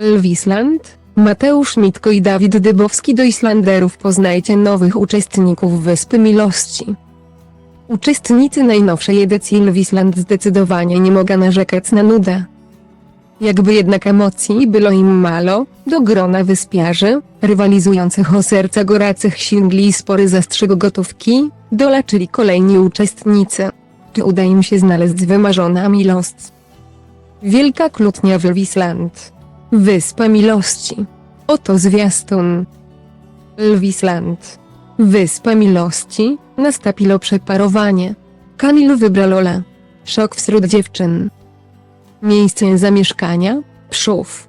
Lwisland, Mateusz Mitko i Dawid Dybowski do Islanderów poznajcie nowych uczestników Wyspy Miłości. Uczestnicy najnowszej edycji Lwisland zdecydowanie nie mogą narzekać na nudę. Jakby jednak emocji było im malo, do grona wyspiarzy, rywalizujących o serca goracych singli i spory zastrzyk gotówki, dolaczyli kolejni uczestnicy. Czy uda im się znaleźć wymarzona miłość? Wielka klutnia w Lwisland. Wyspa Miłości. Oto zwiastun. Lwisland. Wyspa Miłości, nastąpiło przeparowanie. Kamil wybrał Lola. Szok wśród dziewczyn. Miejsce zamieszkania, Przów.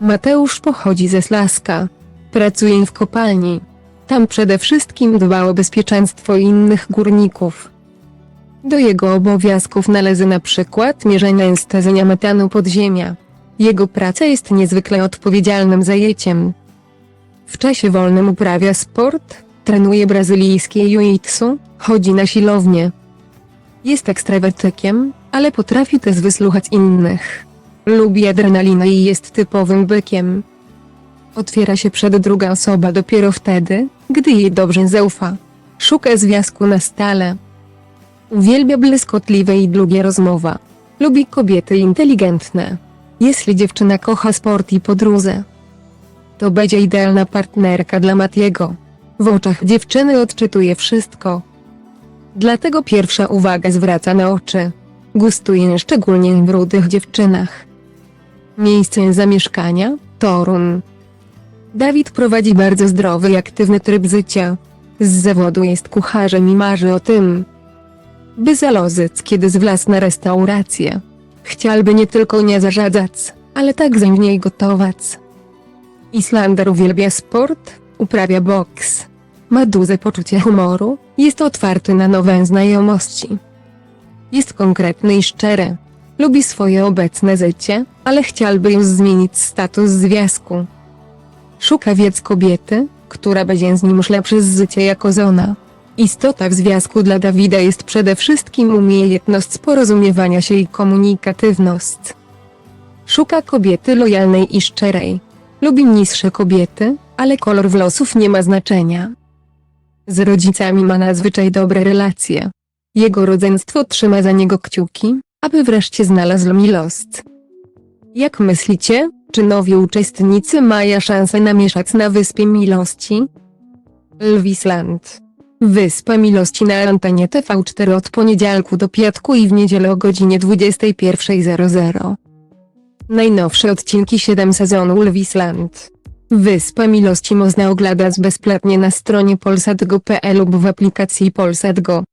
Mateusz pochodzi ze Slaska. Pracuje w kopalni. Tam przede wszystkim dba o bezpieczeństwo innych górników. Do jego obowiązków należy na przykład mierzenia i stezenia metanu podziemia. Jego praca jest niezwykle odpowiedzialnym zajęciem. W czasie wolnym uprawia sport, trenuje brazylijskie jiu-jitsu, chodzi na siłownię. Jest ekstrawertykiem, ale potrafi też wysłuchać innych. Lubi adrenalinę i jest typowym bykiem. Otwiera się przed druga osoba dopiero wtedy, gdy jej dobrze zaufa. Szuka związku na stale. Uwielbia błyskotliwe i długie rozmowa. Lubi kobiety inteligentne. Jeśli dziewczyna kocha sport i podróże, to będzie idealna partnerka dla Matiego. W oczach dziewczyny odczytuje wszystko. Dlatego pierwsza uwaga zwraca na oczy. Gustuje szczególnie w rudych dziewczynach. Miejsce zamieszkania Torun. Dawid prowadzi bardzo zdrowy i aktywny tryb życia. Z zawodu jest kucharzem i marzy o tym, by zalozyć kiedy z własna restaurację. Chciałby nie tylko nie zarzadzać, ale także w niej gotować. Islander uwielbia sport, uprawia boks. Ma duże poczucie humoru, jest otwarty na nowe znajomości. Jest konkretny i szczery. Lubi swoje obecne życie, ale chciałby już zmienić status związku. Szuka wiedz kobiety, która będzie z nim szła przez życie jako żona. Istota w związku dla Dawida jest przede wszystkim umiejętność porozumiewania się i komunikatywność. Szuka kobiety lojalnej i szczerej. Lubi niższe kobiety, ale kolor włosów nie ma znaczenia. Z rodzicami ma nadzwyczaj dobre relacje. Jego rodzeństwo trzyma za niego kciuki, aby wreszcie znalazł miłość. Jak myślicie, czy nowi uczestnicy mają szansę namieszać na Wyspie Miłości? Lwisland. Wyspa Miłości na antenie TV4 od poniedziałku do piątku i w niedzielę o godzinie 21.00. Najnowsze odcinki 7 sezonu Lwisland. Wyspa Miłości można oglądać bezpłatnie na stronie polsat.go.pl lub w aplikacji Polsat Go.